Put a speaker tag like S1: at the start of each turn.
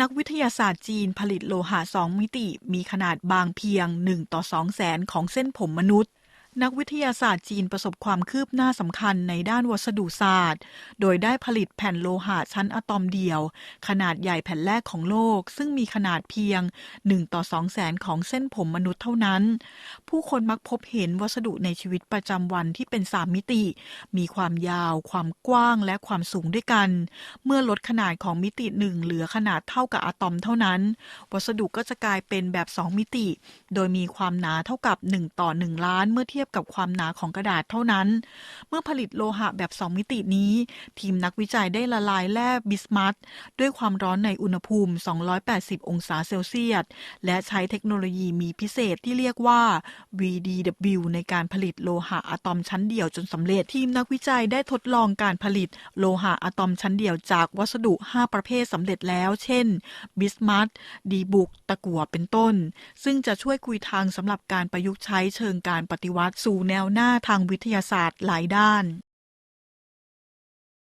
S1: นักวิทยาศาสตร์จีนผลิตโลหะสองมิติมีขนาดบางเพียง 1 ต่อ 2 แสนของเส้นผมมนุษย์ นักวิทยาศาสตร์จีนประสบความคืบหน้าสำคัญในด้านวัสดุศาสตร์ โดยได้ผลิตแผ่นโลหะชั้นอะตอมเดียว ขนาดใหญ่แผ่นแรกของโลก ซึ่งมีขนาดเพียง 1 ต่อ 2 แสนของเส้นผมมนุษย์เท่านั้น ผู้คนมักพบเห็นวัสดุในชีวิตประจำวันที่เป็น3มิติ มีความยาว ความกว้าง และความสูงด้วยกัน เมื่อลดขนาดของมิติหนึ่งเหลือขนาดเท่ากับอะตอมเท่านั้น วัสดุก็จะกลายเป็นแบบ 2 มิติ โดยมีความหนาเท่ากับ 1 ต่อ 1 ล้านเมื่อเทียบกับความหนาของกระดาษเท่านั้น เมื่อผลิตโลหะแบบ 2 มิตินี้ ทีมนักวิจัยได้ละลายแร่บิสมัทด้วยความร้อนในอุณหภูมิ 280 องศาเซลเซียส และใช้เทคโนโลยีมีพิเศษที่เรียกว่า VDW ในการผลิตโลหะอะตอมชั้นเดียวจนสำเร็จ ทีมนักวิจัยได้ทดลองการผลิตโลหะอะตอมชั้นเดียวจากวัสดุ 5 ประเภทสำเร็จแล้ว เช่น บิสมัทดีบุก ตะกั่ว เป็นต้น ซึ่งจะช่วยคุยทางสำหรับการประยุกต์ใช้เชิงการปฏิวัติสู่แนวหน้าทางวิทยาศาสตร์หลายด้าน